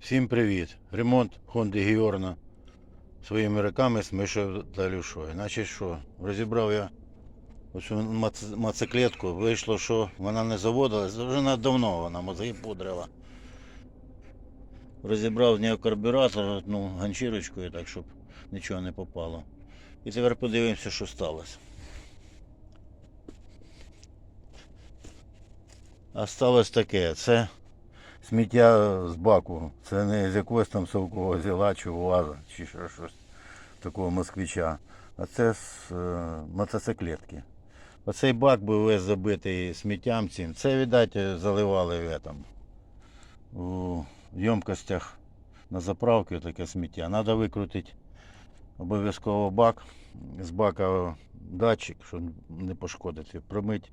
Всім привіт! Ремонт Honda Giorno своїми руками Мишою та Люшою. Значить що, розібрав я оцю моциклетку, вийшло, що вона не заводилась, вже давно вона мозги пудрила. Розібрав з нього карбюратор, одну ганчірочкою, так щоб нічого не попало. І тепер подивимося, що сталося. А сталося таке, це сміття з баку. Це не з якогось там совкового зіла чи УАЗа, чи ще щось такого москвича. А це з е, мотоциклетки. Оцей бак був весь забитий сміттям цим. Це, видать, заливали в этом, у ємкостях на заправки таке сміття. Треба викрутити обов'язково бак. З бака датчик, щоб не пошкодити, промить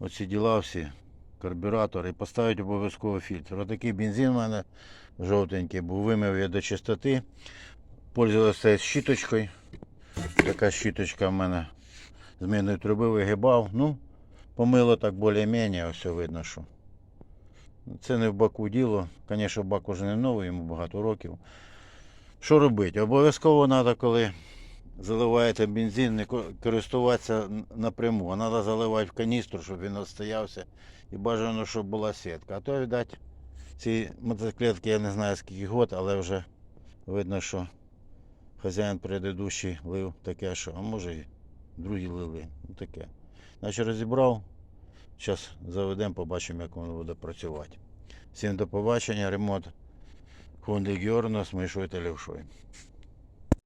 оці діла всі карбюратор і поставити обов'язково фільтр. Отакий бензин у мене жовтенький був, вимив я до чистоти. Пользувався щіточкою. Така щіточка в мене з мінної труби вигибав. Ну, помило так більш-менш, ось видно, що. Це не в баку діло. Звісно, бак уже не новий, йому багато років. Що робити? Обов'язково треба, коли заливаєте бензин, не користуватися напряму. А треба заливати в каністру, щоб він відстоявся. І бажано, щоб була сітка. А то, видать, ці мотоциклетки я не знаю скільки год, але вже видно, що хазяїн предыдущий лив таке, що, а може і другі лили. Ну таке. Значить розібрав. Зараз заведемо, побачимо, як воно буде працювати. Всім до побачення, ремонт Honda Giorno з Мишою та Левшою.